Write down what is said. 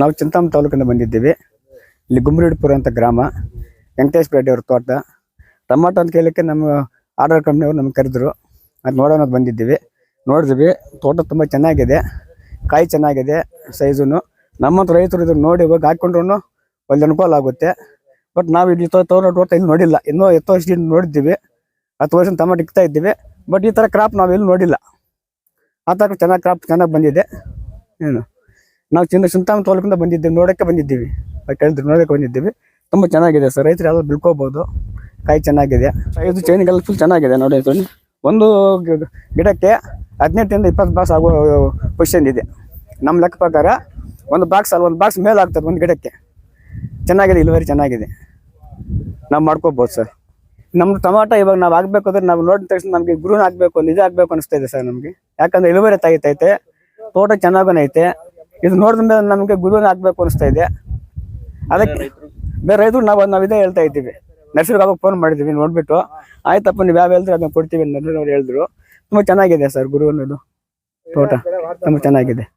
ನಾವು ಚಿಂತಾಮಣಿ ತಾಲೂಕಿಂದ ಬಂದಿದ್ದೀವಿ. ಇಲ್ಲಿ ಗುಮ್ರಿಡ್ಪುರ ಅಂತ ಗ್ರಾಮ, ವೆಂಕಟೇಶ್ ಪೇಟೆ ಅವ್ರ ತೋಟ. ಟೊಮಾಟೊ ಅಂತ ಕೇಳಲಿಕ್ಕೆ ನಮ್ಮ ಆರ್ಡರ್ ಕಂಪ್ನಿಯವರು ನಮ್ಗೆ ಕರೆದ್ರು. ಅದು ನೋಡೋಣ ಬಂದಿದ್ದೀವಿ. ನೋಡಿದ್ವಿ, ತೋಟ ತುಂಬ ಚೆನ್ನಾಗಿದೆ, ಕಾಯಿ ಚೆನ್ನಾಗಿದೆ, ಸೈಜುನು. ನಮ್ಮಂತ ರೈತರು ಇದನ್ನು ನೋಡಿ ಇವಾಗ ಹಾಕೊಂಡ್ರು ಒಂದು ಅನುಕೂಲ ಆಗುತ್ತೆ. ಬಟ್ ನಾವು ಇಲ್ಲಿ ತೋಟ ತೋಟ ಇಲ್ಲಿ ನೋಡಿಲ್ಲ. ಇನ್ನೂ ಎತ್ತು ವರ್ಷದಿಂದ ನೋಡಿದ್ದೀವಿ. ಹತ್ತು ವರ್ಷ ಟೊಮಾಟೊ ಇಕ್ತಾ ಇದ್ದೀವಿ. ಬಟ್ ಈ ಥರ ಕ್ರಾಪ್ ನಾವು ಇಲ್ಲಿ ನೋಡಿಲ್ಲ. ಆ ಥರ ಚೆನ್ನಾಗಿ ಕ್ರಾಪ್ ಚೆನ್ನಾಗಿ ಬಂದಿದೆ. ಏನು? ನಾವು ಚಿನ್ನ ಚಿಂತಾಮ ತಾಲೂಕಿಂದ ಬಂದಿದ್ದೀವಿ ನೋಡೋಕ್ಕೆ ಬಂದಿದ್ದೀವಿ. ಕೇಳಿದ್ರು ನೋಡೋಕ್ಕೆ ಬಂದಿದ್ದೀವಿ. ತುಂಬ ಚೆನ್ನಾಗಿದೆ ಸರ್, ರೈತರು ಯಾವ್ದು ಬಿಳ್ಕೋಬೋದು ಕಾಯಿ ಚೆನ್ನಾಗಿದೆ. ಇದು ಚೈನ್ಗೆಲ್ಲ ಫುಲ್ ಚೆನ್ನಾಗಿದೆ ನೋಡಿ ಫ್ರೆಂಡ್ ಒಂದು ಗಿಡಕ್ಕೆ ಹದಿನೆಂಟರಿಂದ ಇಪ್ಪತ್ತು ಬಾಕ್ಸ್ ಆಗೋ ಪೊಸಿಷನ್ ಇದೆ. ನಮ್ಮ ಲೆಕ್ಕ ಪ್ರಕಾರ ಒಂದು ಬಾಕ್ಸ್ ಅಲ್ಲಿ, ಒಂದು ಬಾಕ್ಸ್ ಮೇಲೆ ಆಗ್ತದೆ ಒಂದು ಗಿಡಕ್ಕೆ. ಚೆನ್ನಾಗಿದೆ, ಇಳುವರಿ ಚೆನ್ನಾಗಿದೆ. ನಾವು ಮಾಡ್ಕೋಬೋದು ಸರ್. ನಮ್ದು ಟೊಮಾಟೊ ಇವಾಗ ನಾವು ಆಗಬೇಕು ಅಂದ್ರೆ ನಾವು ನೋಡಿದ ತಕ್ಷಣ ನಮಗೆ ಗುರುನ ಹಾಕ್ಬೇಕು ನಿಜ ಆಗಬೇಕು ಅನಿಸ್ತಾ ಇದೆ ಸರ್ ನಮಗೆ. ಯಾಕಂದರೆ ಇಳುವರಿ ತೆಗಿತೈತೆ ತೋಟ ಚೆನ್ನಾಗೂ ಐತೆ ಇದು ನೋಡಿದ ಮೇಲೆ ನಮಗೆ ಗುರುವನ್ನ ಹಾಕ್ಬೇಕು ಅನಿಸ್ತಾ ಇದೆ. ಅದಕ್ಕೆ ಬೇರೆ ರೈತರು ನಾವು ನಾವು ಇದೇ ಹೇಳ್ತಾ ಇದ್ದೀವಿ. ನರ್ಸರಿಗೆ ಅವಾಗ ಫೋನ್ ಮಾಡಿದ್ವಿ, ನೋಡ್ಬಿಟ್ಟು. ಆಯ್ತಪ್ಪ, ನೀವು ಯಾವ ಹೇಳಿದ್ರೆ ಅದನ್ನ ಕೊಡ್ತೀವಿ ನರ್ಸರಿ ಅವ್ರು ಹೇಳಿದ್ರು. ತುಂಬ ಚೆನ್ನಾಗಿದೆ ಸರ್ ಗುರು ಅನ್ನೋದು ತೋಟ. ತುಂಬ ಚೆನ್ನಾಗಿದೆ.